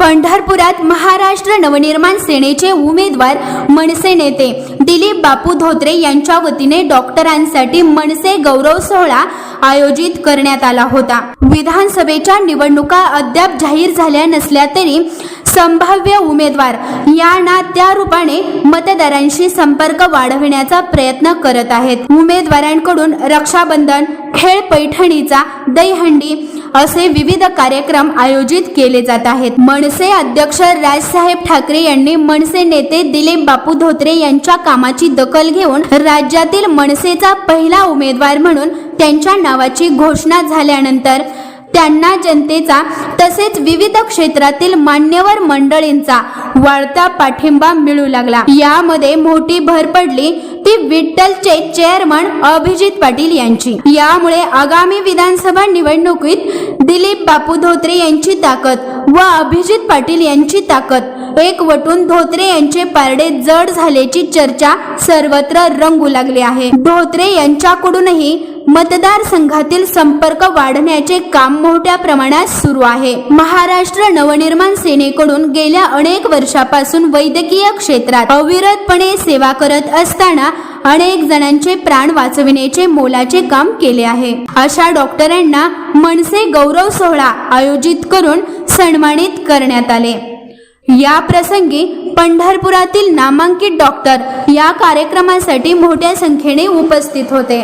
पंढरपुरात महाराष्ट्र नवनिर्माण सेनेचे उमेदवार मनसे नेते दिलीप बापू धोत्रे यांच्या वतीने डॉक्टरांसाठी मनसे गौरव सोहळा आयोजित करण्यात आला होता. विधानसभेच्या निवडणुका अद्याप जाहीर झाल्या नसल्या तरी संभाव्य उमेदवार या ना त्या रूपाने मतदारांशी संपर्क वाढविण्याचा प्रयत्न करत आहेत. उमेदवारांकडून रक्षाबंधन खेळ पैठणीचा दहीहंडी असे विविध कार्यक्रम आयोजित केले जात आहेत. मनसे अध्यक्ष राजसाहेब ठाकरे यांनी मनसे नेते दिलीप बापू धोत्रे यांच्या कामाची दखल घेऊन राज्यातील मनसेचा पहिला उमेदवार म्हणून त्यांच्या नावाची घोषणा झाल्यानंतर त्यांना जनतेचा तसेच विविध क्षेत्रातील मान्यवर मंडळींचा वाढता पाठिंबा मिळू लागला. यामध्ये मोठी भर पडली. ती विठ्ठलचे चेअरमन अभिजित पाटील यांची. यामुळे आगामी विधानसभा निवडणुकीत दिलीप बापू धोत्रे यांची ताकद व अभिजित पाटील यांची ताकद एकवटून धोत्रे यांचे पारडे जड झाल्याची चर्चा सर्वत्र रंगू लागली आहे. धोत्रे यांच्याकडूनही मतदारसंघातील संपर्क वाढण्याचे काम मोठ्या प्रमाणात सुरू आहे. महाराष्ट्र नवनिर्माण सेनेकडून गेल्या अनेक वर्षापासून वैद्यकीय क्षेत्रात अविरतपणे सेवा करत असताना अनेक जणांचे प्राण वाचविण्याचे मोलाचे काम केले आहे. अशा डॉक्टरांना मनसे गौरव सोहळा आयोजित करून सन्मानित करण्यात आले. या प्रसंगी पंढरपुरातील नामांकित डॉक्टर या कार्यक्रमासाठी मोठ्या संख्येने उपस्थित होते.